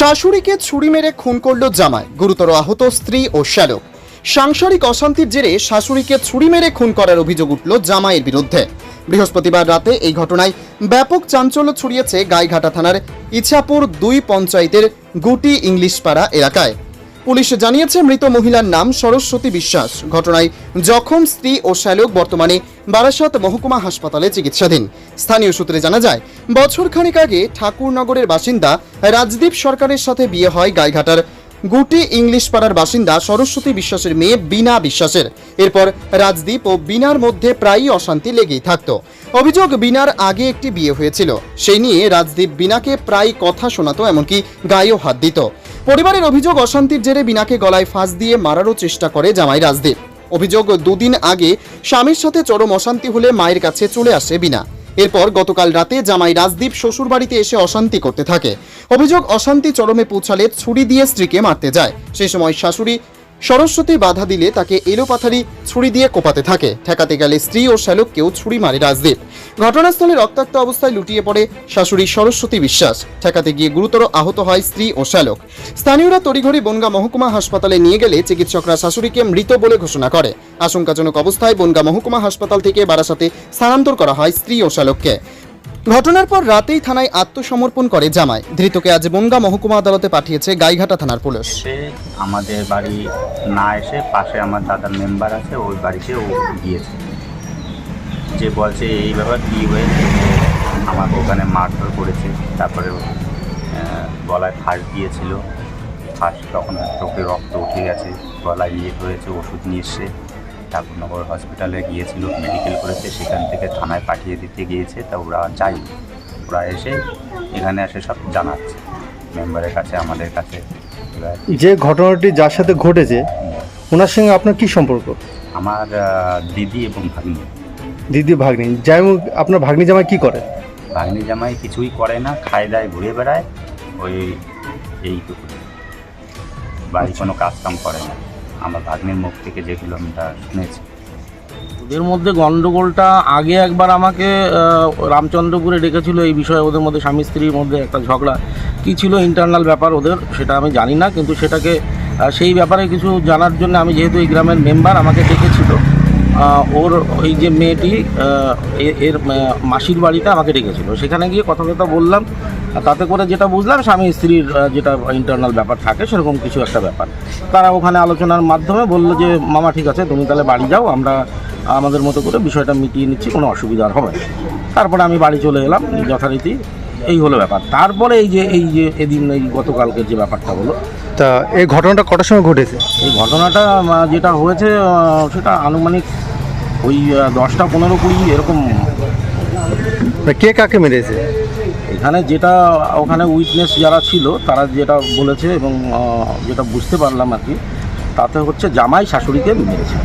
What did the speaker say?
শাশুড়িকে ছুরি মেরে খুন করল জামাই, গুরুতর আহত স্ত্রী ও শ্যালক। সাংসারিক অশান্তির জেরে শাশুড়িকে ছুরি মেরে খুন করার অভিযোগ উঠল জামাইয়ের বিরুদ্ধে। বৃহস্পতিবার রাতে এই ঘটনায় ব্যাপক চাঞ্চল্য ছড়িয়েছে গাইঘাটা থানার ইছাপুর দুই পঞ্চায়েতের গুটি ইংলিশপাড়া এলাকায়। পুলিশ জানিয়েছে, মৃত মহিলার নাম সরস্বতী বিশ্বাস। ঘটনায় জখম, স্ত্রী ও শ্যালক বর্তমানে বারাসত মহকুমা হাসপাতালে চিকিৎসাধীন। স্থানীয় সূত্রে জানা যায় বছর খানেক আগে ঠাকুরনগরের বাসিন্দা রাজদীপ সরকারের সাথে বিয়ে হয় গাইঘাটার গুটি ইংলিশ পাড়ার বাসিন্দা সরস্বতী বিশ্বাসের মেয়ে বিনা বিশ্বাসের। এরপর রাজদীপ ও বিনার মধ্যে প্রায়ই অশান্তি লেগেই থাকত। অভিযোগ, বিনার আগে একটি বিয়ে হয়েছিল। সেই নিয়ে রাজদীপ বিনাকে প্রায় কথা শোনাতো, এমনকি গায়েও হাত দিত। পরিবারের অভিযোগ অশান্তির জেরে বিনাকে গলায় ফাঁস দিয়ে মারারও চেষ্টা করে জামাই রাজদীপ। অভিযোগ দুদিন আগে স্বামীর সাথে চরম অশান্তি হলে মায়ের কাছে চলে আসে বিনা। এরপর গতকাল রাতে জামাই রাজদীপ শ্বশুর বাড়িতে এসে অশান্তি করতে থাকে। অভিযোগ অশান্তি চরমে পৌঁছালে ছুরি দিয়ে স্ত্রীকে মারতে যায়। সেই সময় শাশুড়ি সরস্বতী বাধা দিলে তাকে এলোপাথারি ছুরি দিয়ে কোপাতে থাকে। ঠেকাতে গেলে স্ত্রী ও শ্যালককেও ছুরি মারে রাজদীপ। ঘটনাস্থলে রক্তাক্ত অবস্থায় লুটিয়ে পড়ে শাশুড়ি সরস্বতী বিশ্বাস। ঠেকাতে গিয়ে গুরুতর আহত হয় স্ত্রী ও শ্যালক। স্থানীয়রা তড়িঘড়ি বনগা মহকুমা হাসপাতালে নিয়ে গেলে চিকিৎসকরা শাশুড়িকে মৃত বলে ঘোষণা করে। আশঙ্কাজনক অবস্থায় বনগা মহকুমা হাসপাতাল থেকে বারাসাতে স্থানান্তর করা হয় স্ত্রী ও শ্যালককে। ঘটনার পর রাতেই থানায় আত্মসমর্পণ করে জামাই। ধৃতকে আজ বনগা মহকুমা আদালতে পাঠিয়েছে গাইঘাটা থানার পুলিশ। আমাদের বাড়ি না এসে পাশে আমার দাদার মেম্বার আছে, ওই বাড়িতে ও গিয়েছে। যে বলছে, এই ব্যাপার কী হয়েছে? আমাকে ওখানে মারধর করেছে, তারপরে গলায় ফাঁস দিয়েছিল। ফাঁস তখন চোখে রক্ত উঠে গেছে, গলায় ইয়ে হয়েছে, ওষুধ নিয়ে এসছে ঠাকুরনগর হসপিটালে গিয়েছিল মেডিকেল করেছে সেখান থেকে থানায় পাঠিয়ে দিতে গিয়েছে তা ওরা যাই ওরা এসে এখানে এসে সব জানাচ্ছে মেম্বারের কাছে আমাদের কাছে। যে ঘটনাটি যার সাথে ঘটেছে ওনার সঙ্গে আপনার কি সম্পর্ক? আমার দিদি এবং ভাগ্নি। দিদি ভাগ্নি। যাই হোক আপনার ভাগ্নি জামাই কি করে? ভাগ্নি জামাই কিছুই করে না খায় দায় ঘুরে বেড়ায় ওই এইটুকু। বাড়ি কোনো কাজ কাম করে না। আমার ভাগ্নির মুখ থেকে যেগুলো আমরা শুনেছি। ওদের মধ্যে গন্ডগোলটা আগে একবার আমাকে রামচন্দ্রপুরে ডেকেছিল এই বিষয়ে ওদের মধ্যে স্বামী স্ত্রীর মধ্যে একটা ঝগড়া। কী ছিল ইন্টারনাল ব্যাপার ওদের, সেটা আমি জানি না, কিন্তু সেটাকে সেই ব্যাপারে কিছু জানার জন্য আমি যেহেতু এই গ্রামের মেম্বার আমাকে ডেকেছিল ওর ওই যে মেয়েটি এর মাসির বাড়িতে আমাকে ডেকেছিল। সেখানে গিয়ে কথা কথা বললাম তাতে করে যেটা বুঝলাম স্বামী স্ত্রীর যেটা ইন্টারনাল ব্যাপার থাকে সেরকম কিছু একটা ব্যাপার। তারা ওখানে আলোচনার মাধ্যমে বলল যে মামা ঠিক আছে তুমি তাহলে বাড়ি যাও আমরা আমাদের মতো করে বিষয়টা মিটিয়ে নিচ্ছি কোনো অসুবিধা আর হবে না। তারপরে আমি বাড়ি চলে এলাম যথারীতি এই হলো ব্যাপার। তারপরে এই যে এই যে এদিন এই গতকালকের যে ব্যাপারটা হলো তা এই ঘটনাটা কটার সময় ঘটেছে? এই ঘটনাটা যেটা হয়েছে সেটা আনুমানিক ওই দশটা পনেরো কুড়ি এরকম। কে কাকে মেরেছে? এখানে যেটা ওখানে উইটনেস যারা ছিল, তারা যেটা বলেছে এবং যেটা বুঝতে পারলাম আর কি, তাতে হচ্ছে জামাই শাশুড়িকে মেরেছে।